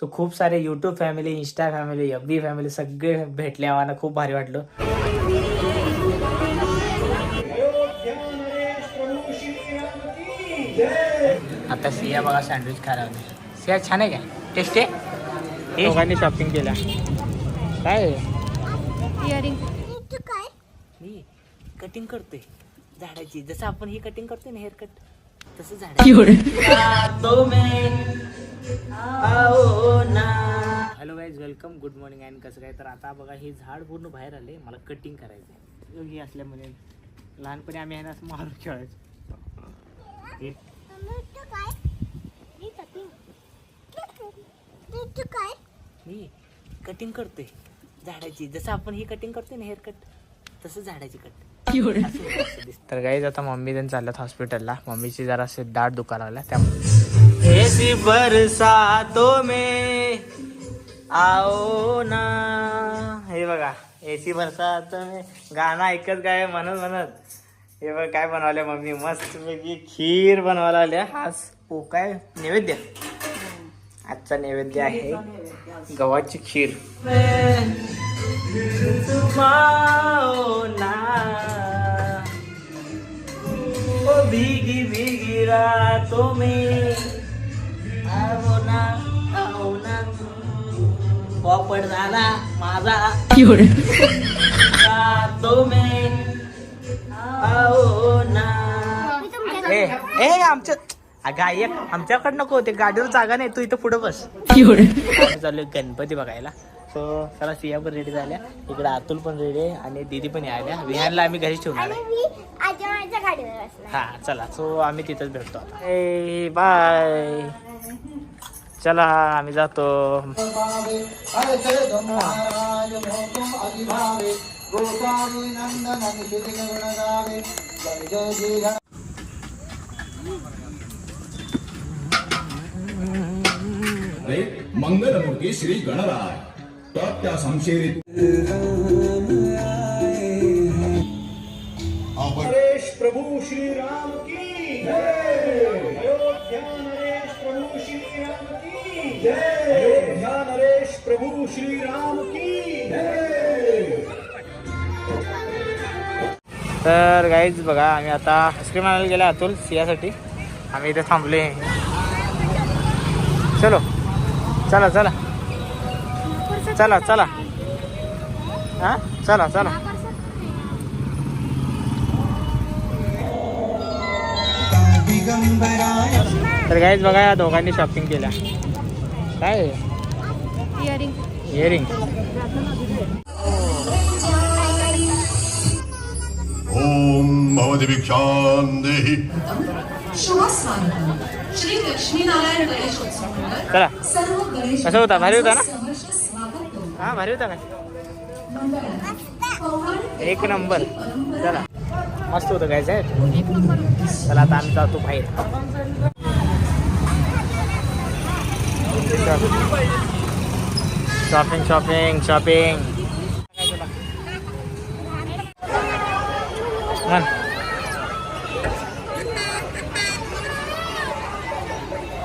So खूप सारे YouTube family insta family F B family सगळे भेटले आम्हाला. खूप भारी वाटलं. आता सिया बघा सँडविच खायला लागली. सिया छान आहे का? टेस्ट आहे? दोघांनी शॉपिंग केल्या काय? इयरिंग मी कटिंग करतोय. झाडाची. जसं आपण ही कटिंग करतोय ना हेअर कट तसं झाड hello guys welcome good morning and कसं काय? तर आता बघा हे झाड पूर्ण बाहेर आले मला कटिंग करायचं आहे हे असल्यामुळे लहानपणी आम्ही आहे ना असं मारून खेळायचो. हे. मी कटिंग करतोय. झाडाची. जसं आपण ही कटिंग करतोय ना हेअर कट तसं झाडाची कट. तर गाईज आता मम्मी त्यांनी चालल्यात हॉस्पिटलला मम्मीची जरा असे दाट दुखायला लागल्या. त्यामुळे ऐसी बरसातो में. आओ ना. हे बघा एसी बरसात में. गाणं ऐकत काय म्हणत म्हणत. हे बघ काय बनवले मम्मी. मस्त पैकी खीर बनवायला आल्या आज ओ काय नैवेद्य. आजचा नैवेद्य आहे गव्हाची खीर. ओ भीगी भीगी रातों में। आओ ना आओ ना पॉपट झाला माझा रातों में आओ ना ए ए आमच्या आई आमच्याकडं नको ते गाडीवर जागा नाही तू इथं पुढं बस. चाललोय गणपती बघायला. सो चला सिया पण रेडी झाल्या. इकडे अतुल पण रेडी आहे आणि दीदी पण आल्या विहानला आम्ही घरी ठेवणार आहे. हा चला. सो आम्ही तिथंच भेटतो आता. ए बाय. चला आम्ही जातो. मंगलमूर्ती श्री गणराय. त्या संशयित. नरेश प्रभू श्री राम की जय। अयोध्या नरेश प्रभू श्री राम की जय। अयोध्या नरेश प्रभू श्री राम की जय। तर गाईज बघा आम्ही आता आईस्क्रीम आणायला गेला अतुल सियासाठी. आम्ही इथे थांबले चलो. चला चला. चला चला. हा? चला चला. तर गाईज बघा या दोघांनी शॉपिंग केल्या. काय? इयरिंग इयरिंग ओम भवती भिक्षां देहि शुभस्वागतम श्री लक्ष्मीनारायण गणेशोत्सव मंडळ चला. सर्व गणेश कसा होता? भारी होता ना? हा भारी होता काय एक नंबर चला मस्त होतं काय साहेब चला आता आम्ही जातो बाहेर शॉपिंग शॉपिंग शॉपिंग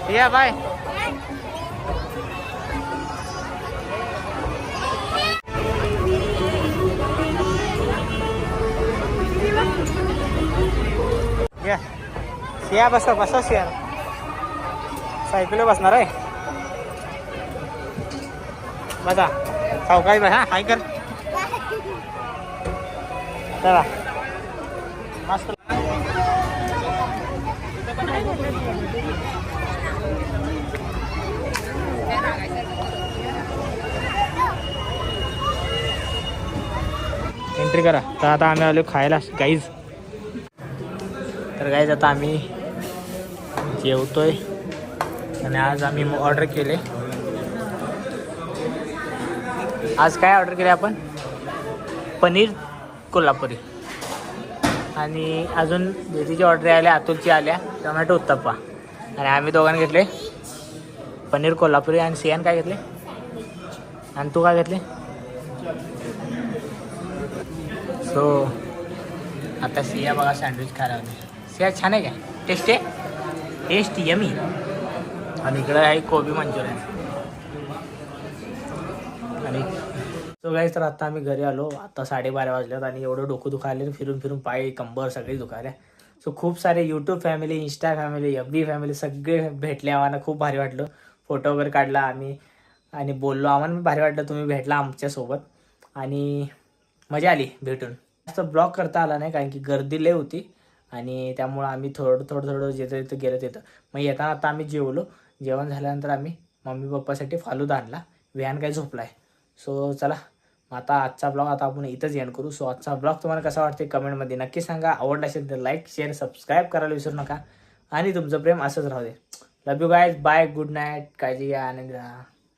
या बाय या बसा बसा सिया सायकल बसणार आहे. बघा सावकाळी बाय हा हाय कर. चला. मस्त. एंट्री करा. तर आता आम्ही आलो खायला गाईज तर गाईज आता आम्ही जेवतोय. आणि आज आम्ही ऑर्डर केले. आज काय ऑर्डर केले आपण? पनीर कोल्हापुरी. आणि अजून दीदीची ऑर्डर आल्या अतुलची आल्या टोमॅटो उत्तप्पा. आणि आम्ही दोघांनी घेतले पनीर कोल्हापुरी आणि सियान काय घेतले? आणि तू काय घेतले? सो आता सिया बघा सँडविच खायला लागली. सिया छान आहे काय टेस्ट आहे? Taste yummy. आणि इकडे आहे कोबी मंचुरियन. आणि सो गाईस तर आता आम्ही घरी आलो. आता साडेबारा वाजल्यात आणि एवढं डोकं दुखायले फिरून फिरून पाय कंबर सगळी दुखायले. सो खूप सारे YouTube family insta family F B family सगळे भेटले आम्हाला. खूप भारी वाटलं. फोटो वगैरे काढला आम्ही. आणि बोललो आम्हाला भारी वाटलं तुम्ही भेटला आमच्यासोबत आणि मजा आली भेटून. जास्त ब्लॉग करता आला नाही कारण की गर्दी लय होती. आणि त्यामुळं आम्ही थोडं थोडं थोडं जिथं तिथं गेलं तिथं. मग येताना आता आम्ही जेवलो. जेवण झाल्यानंतर आम्ही मम्मी पप्पासाठी फालूदा आणला. व्हॅन काय झोपलाय. सो चला. मग आता आजचा ब्लॉग आता आपण इथंच एंड करू. सो आजचा ब्लॉग तुम्हाला कसा वाटते कमेंटमध्ये नक्की सांगा. आवडला असेल तर लाईक शेअर सबस्क्राईब करायला विसरू नका. आणि तुमचं प्रेम असंच राहू दे. Love you guys bye good night काळजी घ्या. आनंद राहा